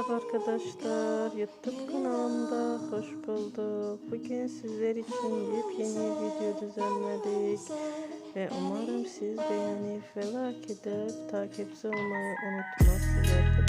Merhaba arkadaşlar, YouTube kanalımda hoş bulduk. Bugün sizler için yepyeni video düzenledik. Ve umarım siz beğenip ve like edip takipçi olmayı unutmazsınız.